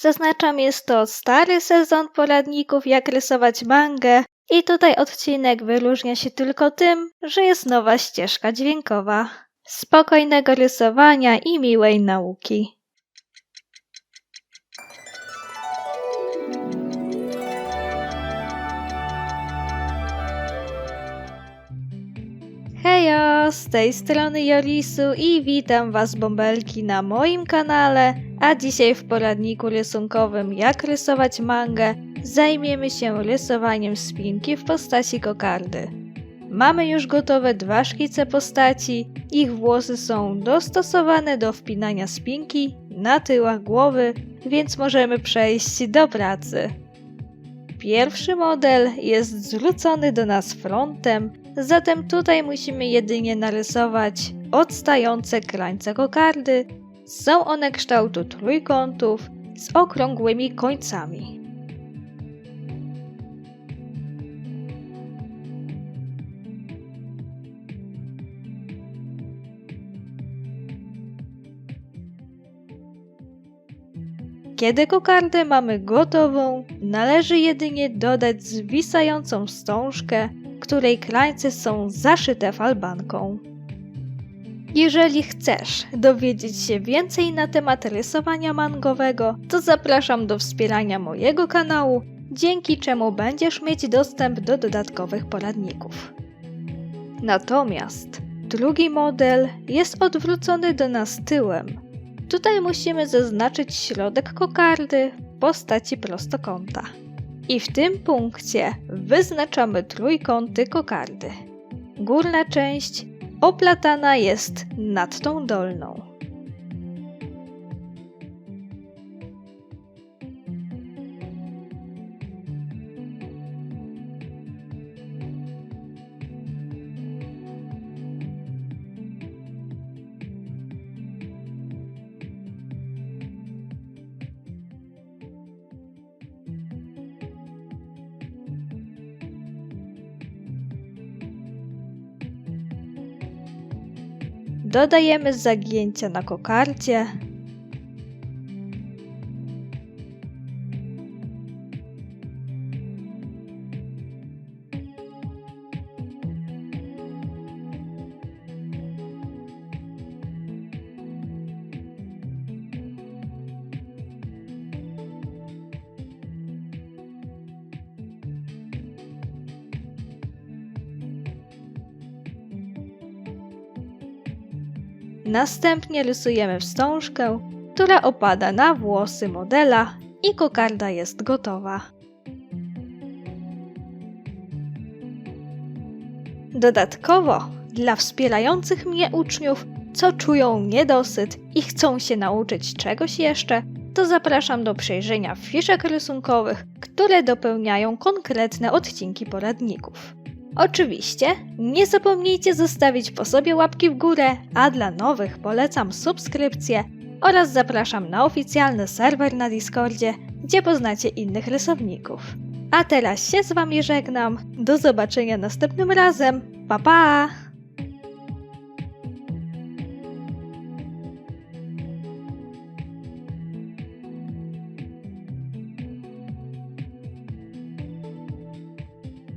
Zaznaczam, jest to stary sezon poradników, jak rysować mangę. I tutaj odcinek wyróżnia się tylko tym, że jest nowa ścieżka dźwiękowa. Spokojnego rysowania i miłej nauki. Hejo, z tej strony Jolisu i witam Was bąbelki na moim kanale, a dzisiaj w poradniku rysunkowym jak rysować mangę zajmiemy się rysowaniem spinki w postaci kokardy. Mamy już gotowe dwa szkice postaci, ich włosy są dostosowane do wpinania spinki na tyłach głowy, więc możemy przejść do pracy. Pierwszy model jest zwrócony do nas frontem, zatem tutaj musimy jedynie narysować odstające krańce kokardy. Są one kształtu trójkątów z okrągłymi końcami. Kiedy kokardę mamy gotową, należy jedynie dodać zwisającą wstążkę, której krańce są zaszyte falbanką. Jeżeli chcesz dowiedzieć się więcej na temat rysowania mangowego, to zapraszam do wspierania mojego kanału, dzięki czemu będziesz mieć dostęp do dodatkowych poradników. Natomiast drugi model jest odwrócony do nas tyłem. Tutaj musimy zaznaczyć środek kokardy w postaci prostokąta. I w tym punkcie wyznaczamy trójkąty kokardy. Górna część oplatana jest nad tą dolną. Dodajemy zagięcia na kokardzie. Następnie rysujemy wstążkę, która opada na włosy modela i kokarda jest gotowa. Dodatkowo, dla wspierających mnie uczniów, co czują niedosyt i chcą się nauczyć czegoś jeszcze, to zapraszam do przejrzenia fiszek rysunkowych, które dopełniają konkretne odcinki poradników. Oczywiście nie zapomnijcie zostawić po sobie łapki w górę, a dla nowych polecam subskrypcję oraz zapraszam na oficjalny serwer na Discordzie, gdzie poznacie innych rysowników. A teraz się z Wami żegnam. Do zobaczenia następnym razem. Pa pa!